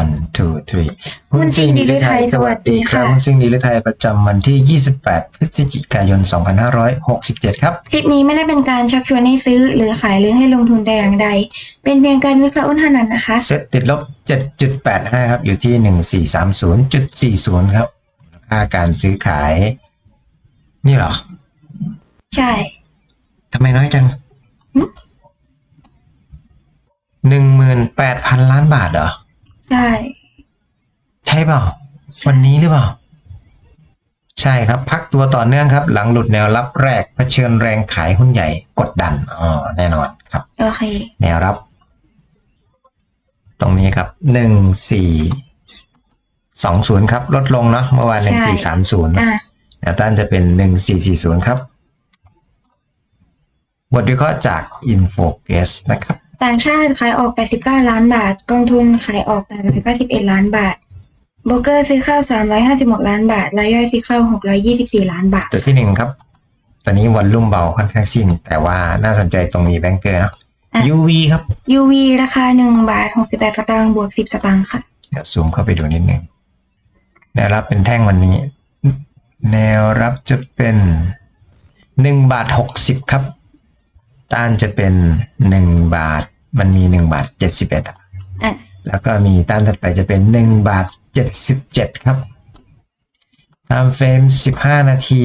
one two three หุ้นซิ่งดีลิไทยสวัสดีค่ะหุ้นซิ่งดีลิไทยประจำวันที่ 28 พฤศจิกายน 2567 ครับ คลิปนี้ไม่ได้เป็นการชักชวนให้ซื้อ หรือขายหรือให้ลงทุนแต่อย่างใด เป็นเพียงการวิเคราะห์หุ้นเท่านั้นนะคะ เซ็ตติดลบ 7.85 ครับ อยู่ที่ 1430.40 ครับค่าการซื้อขาย นี่เหรอ ใช่ทำไมน้อยจังหึหนึ่งหมื่นแปดพันล้านบาทเหรอ ใช่ ใช่เปล่า วันนี้หรือเปล่า ใช่ครับ พักตัวต่อเนื่องครับ หลังหลุดแนวรับแรกเผชิญแรงขายหุ้นใหญ่กดดันอ๋อแน่นอนครับ โอเค แนวรับ ตรงนี้ครับหนึ่งสี่สองศูนย์ครับ ลดลงเนาะเมื่อวานหนึ่งใช่สี่สามศูนย์อะแนวต้านจะเป็นหนึ่งสี่สี่ศูนย์ครับบทวิเคราะห์จาก Infocus นะครับ ต่างชาติขายออก 89 ล้านบาท กองทุนขายออก891 ล้านบาทโบรกเกอร์ซื้อเข้า 356 ล้านบาท รายย่อยซื้อเข้า 624 ล้านบาทตัวที่หนึ่งครับ ตอนนี้วอลลุ่มเบาค่อนข้างสิ้น แต่ว่าน่าสนใจตรงมีแบงเกอร์เนาะ อะ UV ครับ UV ราคา 1 บาท 68 สตางค์บวก 10 สตางค์ค่ะ เดี๋ยวซูมเข้าไปดูนิดนึงแนวรับเป็นแท่งวันนี้ แนวรับจะเป็นหนึ่งบาทหกสิบครับ ต้านจะเป็นหนึ่งบาท มันมีหนึ่งบาทเจ็ดสิบเอ็ดอะ แล้วก็มีต้านถัดไปจะเป็นหนึ่งบาทเจ็ดสิบเจ็ดครับตามเฟรมสิบห้านาที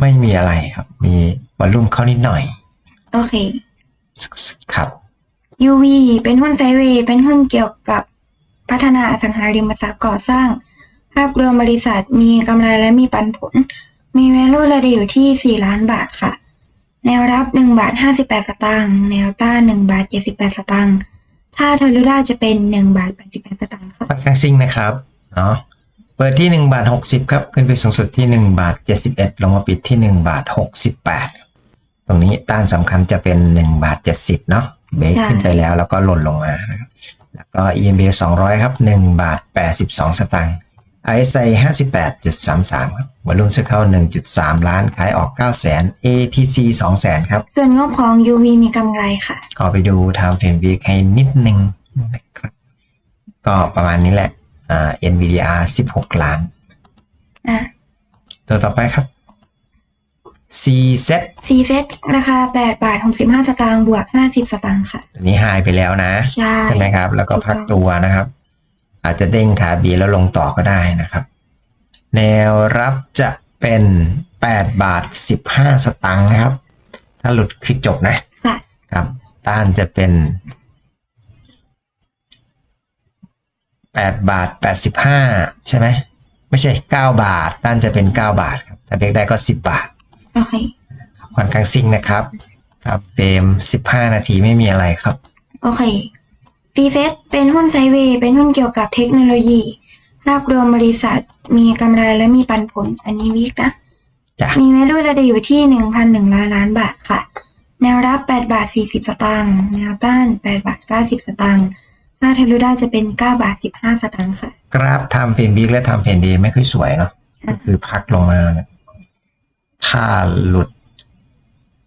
ไม่มีอะไรครับ มีวอลลุ่มเข้านิดหน่อยโอเค ครับ UV เป็นหุ้นไซด์เวย์เป็นหุ้นเกี่ยวกับพัฒนาอสังหาริมทรัพย์ก่อสร้าง ภาพรวมบริษัทมีกำไรและมีปันผล มี value ระดับอยู่ที่ 4 ล้านบาทค่ะ แนวรับ1บาท58 สตางค์ แนวต้าน1บาท78 สตางค์ ถ้าเทอร์ลูด้าจะเป็น1บาท88 สตางค์ค่ะค่อนข้างซิ่งนะครับ เนาะ เปิดที่1บาท60 ครับ ขึ้นไปสูงสุดที่1บาท71 ลงมาปิดที่1บาท68 ตรงนี้ต้านสำคัญจะเป็น1บาท70 เนาะ เบรกค่ะขึ้นไปแล้วแล้วก็หล่นลงมานะครับแล้วก็ EMA 200 ครับ1บาท82 สตางค์ RSI 58.33 ครับ วอลุ่มซื้อเข้า 1.3 ล้าน ขายออก 9 0 0 0 0 ATC 2 0 0 0 0 ครับ ส่วนงบของ UV มีกำไรค่ะ ก็ไปดู Time Frame Week ให้นิดนึงนะครับก็ประมาณนี้แหละอ่า NVDR 16 ล้าน อะ ตัวต่อไปครับ CZ C set ราคา8บาท65สตางค์บวก 50 สตางค์ค่ะ ตัวนี้หายไปแล้วนะใช่ไหมครับ แล้วก็พักตัวนะครับ อาจจะเด้งขาบีแล้วลงต่อก็ได้นะครับ แนวรับจะเป็น 8 บาท 15 สตางค์นะครับ ถ้าหลุดคือจบนะค่ะครับ ต้านจะเป็น 8 บาท 85 ใช่ไหม ไม่ใช่ 9 บาท ต้านจะเป็น 9 บาทครับถ้าเบรกได้ก็ 10 บาท โอเคค่อนข้างซิ่งนะครับ ครับเฟรม15 นาทีไม่มีอะไรครับ โอเค c s e t เป็นหุ้นไซด์เวย์เป็นหุ้นเกี่ยวกับเทคโนโลยี ภาพรวมบริษัทมีกำไรและมีปันผล อันนี้วิกนะ จ้ะ มี value ระดับอยู่ที่1,100ล้านล้านบาทค่ะ แนวรับ8บาท40สตางค์แนวต้าน8บาท90สตางค์ถ้าเทลูด้าจะเป็น9บาท15สตางค์ค่ะ กราฟทำเฟรมบิ๊กและทำเฟรมดีไม่ค่อยสวยเนาะก็คือพักลงมาเนี่ยถ้าหลุด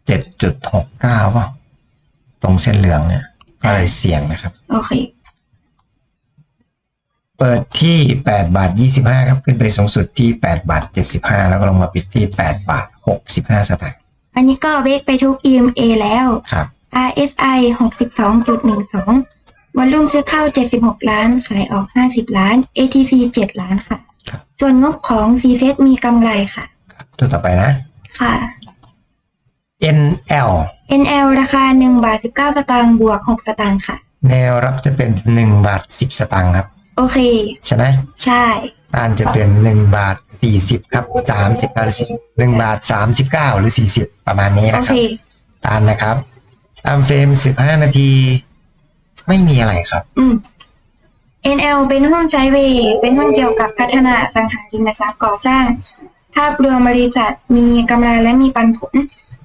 7.69ป่ะ ตรงเส้นเหลืองเนี่ย ก็เลยเสี่ยงนะครับ โอเค เปิดที่ 8 บาท 25 ครับ ขึ้นไปสูงสุดที่ 8 บาท 75 แล้วก็ลงมาปิดที่ 8 บาท 65 สตางค์อันนี้ก็เบรกไปทุก EMA แล้วครับ RSI 62.12วอลลุ่มซื้อเข้า 76 ล้าน ขายออก 50 ล้าน ATC 7 ล้านค่ะครับส่วนงบของ c s e t มีกำไรค่ะ ตัวต่อไปนะ ค่ะ NL NL ราคา 1 บาท 19 สตางค์บวก 6 สตางค์ค่ะ แนวรับจะเป็น 1 บาท 10 สตางค์ครับ โอเค ใช่ไหมใช่ต้านจะเป็น1บาท40ครับ39หรือ40 1บาท39หรือ40ประมาณนี้โอนะคเครับต้านนะครับตามเฟรม15นาที ไม่มีอะไรครับ อืม NL เป็นหุ้นไซด์เวย์เป็นหุ้นเกี่ยวกับพัฒนาอสังหาริมทรัพย์ก่อสร้าง ภาพรวมบริษัทมีกำไรและมีปันผล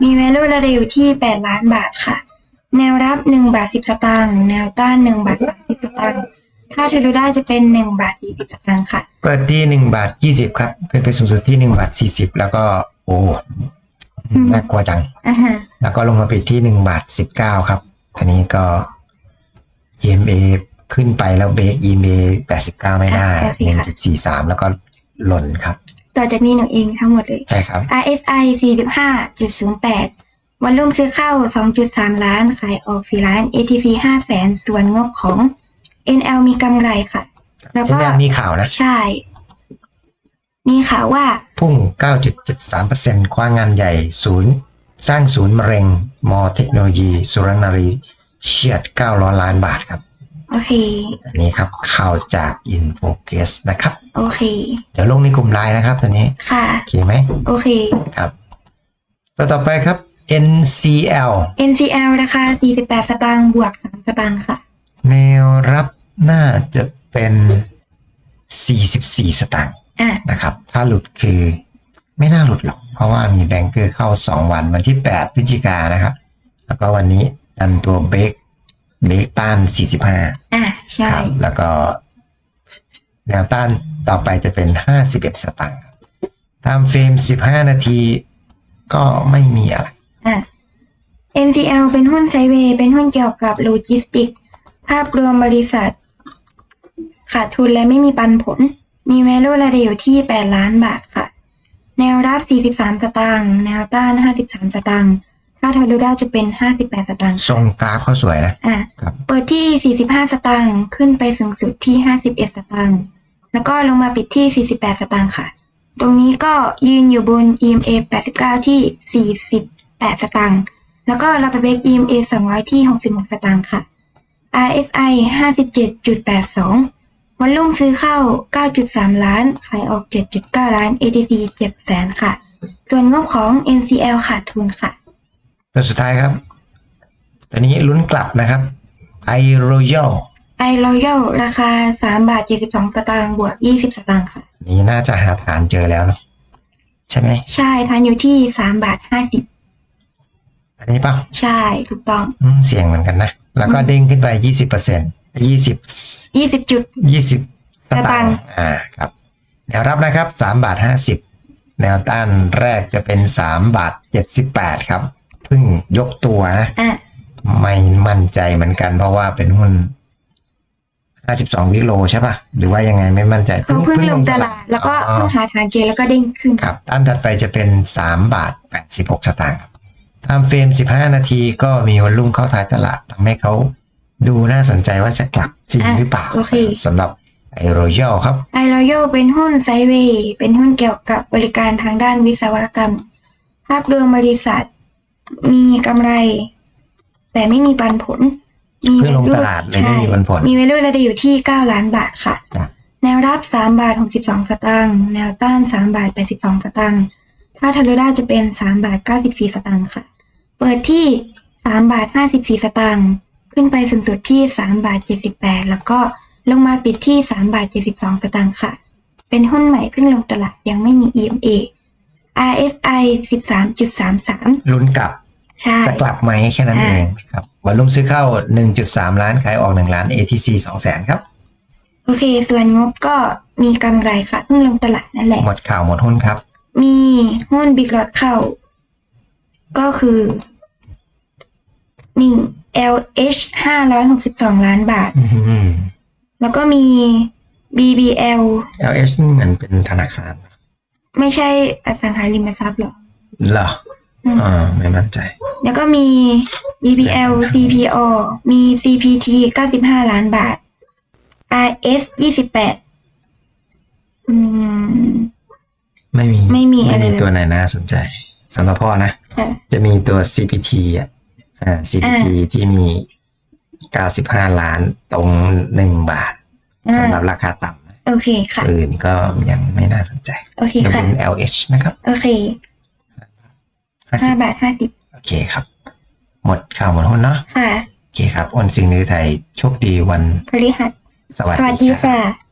มี value ระดับอยู่ที่ 8 ล้านบาทค่ะ แนวรับ 1 บาท 10 สตางค์ แนวต้าน 1 บาท30สตางค์ ถ้าเทลูด้าจะเป็น1บาท40สตางค์ค่ะ เปิดที่1บาท20ครับขึ้นไปสูงสุดที่1บาท40แล้วก็โอ้อืมน่ากลัวจัง อ่าฮะแล้วก็ลงมาปิดที่1บาท19ครับทีนี้ก็ EMA ขึ้นไปแล้วเบรกอีเมแปดสิบเก้าไม่ได้อะโอเคหนึ่งค่ะจุดสี่สามแล้วก็หล่นครับ ต่อจากนี้หนูเองทั้งหมดเลย ใช่ครับ RSI 45.08วันรุ่งซื้อเข้า 2.3 ล้าน ขายออก 4 ล้าน ATC 5แสน ส่วนงบของ NL มีกำไรค่ะ แล้วที่ก็แรกมีข่าวนะ ใช่นี่ค่ะว่า พุ่ง 9.73%คว้างานใหญ่ศูนย์สร้างศูนย์มะเร็ง มอเทคโนโลยี สุรนารีเฉียด 900 ล้านบาทครับ โอเค อันนี้ครับข่าวจาก InFocus นะครับ โอเค เดี๋ยวลงในกลุ่มไลน์นะครับตัวนี้ ค่ะ โอเคไหม โอเค ครับ ตัวต่อไปครับ NCL NCL ราคา48 สตางค์บวก 3 สตางค์ค่ะ แนวรับ น่าจะเป็น 44 สตางค์อะนะครับ ถ้าหลุดคือไม่น่าหลุดหรอก เพราะว่ามีแบงเกอร์เข้า 2 วันวันที่ 8 พฤศจิกายนนะครับ แล้วก็วันนี้ดันตัวเบรกเบรกต้าน 45อะใช่ครับแล้วก็แนวต้านต่อไปจะเป็น 51 สตางค์ครับตามเฟรม 15 นาทีก็ไม่มีอะไรอะ NCL เป็นหุ้นไซด์เวย์เป็นหุ้นเกี่ยวกับโลจิสติก ภาพรวมบริษัท ขาดทุนและไม่มีปันผล มี value ระดับอยู่ที่ 8 ล้านบาทค่ะ แนวรับ 43 สตางค์แนวต้าน 53 สตางค์ถ้าทะลุได้จะเป็น 58 สตางค์ทรงกราฟเขาสวยนะอะครับเปิดที่ 45 สตางค์ขึ้นไปสูงสุดที่ 51 สตางค์แล้วก็ลงมาปิดที่ 48 สตางค์ค่ะ ตรงนี้ก็ยืนอยู่บน EMA 89 ที่ 48 สตางค์แล้วก็เราไปเบรก EMA 200 ที่ 66 สตางค์ค่ะ RSI 57.82 วันรุ่งซื้อเข้า 9.3 ล้าน ขายออก 7.9 ล้าน ATC 7แสนค่ะ ส่วนงบของ NCL ขาดทุนค่ะตัวสุดท้ายครับตัวนี้ลุ้นกลับนะครับ i Royal i Royal ราคา 3 บาท 72 สตางค์บวก 20 สตางค์ค่ะ นี้น่าจะหาฐานเจอแล้วเนอะใช่ไหม ใช่ทานอยู่ที่ 3 บาท 50 อันนี้เปล่าใช่ถูกต้องอืมเสี่ยงเหมือนกันนะ แล้วก็เด้งขึ้นไปยี่สิบเปอร์เซ็น ยี่สิบ20จุดยี่สิบสสตาตางงค์ค์อ่าครับแนวรับนะครับสามบาทห้าสิบแนวต้านแรกจะเป็นสามบาทเจ็ดสิบแปดครับเพิ่งยกตัวนะอะไม่มั่นใจเหมือนกันเพราะว่าเป็นหุ้นห้าสิบสองวิโลใช่ป่ะ หรือว่ายังไงไม่มั่นใจเขาเพิ่งลงตลาด แล้วก็อ๋อเพิ่งหาทางเจอแล้วก็เด้งขึ้นครับ ต้านถัดไปจะเป็นสามบาทแปดสิบหกสตางค์ครับตามเฟรมสิบห้านาทีก็มีวันรุ่งเข้าท้ายตลาดทำให้เขา ดูน่าสนใจว่าจะกลับจริงอะหรือเปล่าโอเคสำหรับไอโรยัลครับ i Royal เป็นหุ้นไซด์เวย์เป็นหุ้นเกี่ยวกับบริการทางด้านวิศวกรรม ภาพรวมบริษัทมีกำไร แต่ไม่มีปันผล มีเพื่อลงตลาดเลยไม่มีปันผล มี value ระดับอยู่ที่ 9 ล้านบาทค่ะครับแนวรับ 3 บาท 62 สตางค์แนวต้าน 3 บาท 82 สตางค์ถ้าทะลุได้จะเป็น 3 บาท 94 สตางค์ค่ะ เปิดที่ 3 บาท 54 สตางค์ ขึ้นไปสูงสุดที่3บาท78 แล้วก็ลงมาปิดที่3บาท72 สตางค์ค่ะ เป็นหุ้นใหม่เพิ่งลงตลาดยังไม่มี EMA RSI 13.33 ลุ้นกลับ ใช่ จะกลับไหมแค่นั้นอ่าเองครับวันรุ่งซื้อเข้า 1.3 ล้าน ขายออก 1 ล้าน ATC 2แสนครับ โอเค ส่วนงบก็มีกำไรค่ะ เพิ่งลงตลาดนั่นแหละ หมดข่าวหมดหุ้นครับ มีหุ้นบิ๊ก o อ t เข้า ก็คือ นี่ LH ห้าร้อยหกสิบสองล้านบาท อืม แล้วก็มี BBL LH นี่เหมือนเป็นธนาคารไม่ใช่อสังหาริมทรัพย์หรอ เหรออืม อ่าไม่มั่นใจ แล้วก็มี BBL CPO มี CPT เก้าสิบห้าล้านบาท RS ยี่สิบแปดอืม ไม่มีไม่มีไม่อะไรมีเลย ตัวไหนน่าสนใจสำหรับพ่อนะใช่จะมีตัว CPT อะ อ่า CPT ที่มี 95 ล้านตรง 1 บาทอ่าสำหรับราคาต่ำนะโอเคค่ะ อื่นก็ยังไม่น่าสนใจโอเคยกค่ะเว้น LH นะครับ โอเคห้า50บาทห้าสิบโอเคครับ หมดข่าวหมดหุ้นเนาะค่ะโอเคครับอ้นสิงห์นือไทยโชคดีวันพฤหัสสวัสสวัสดีดีครับค่ะ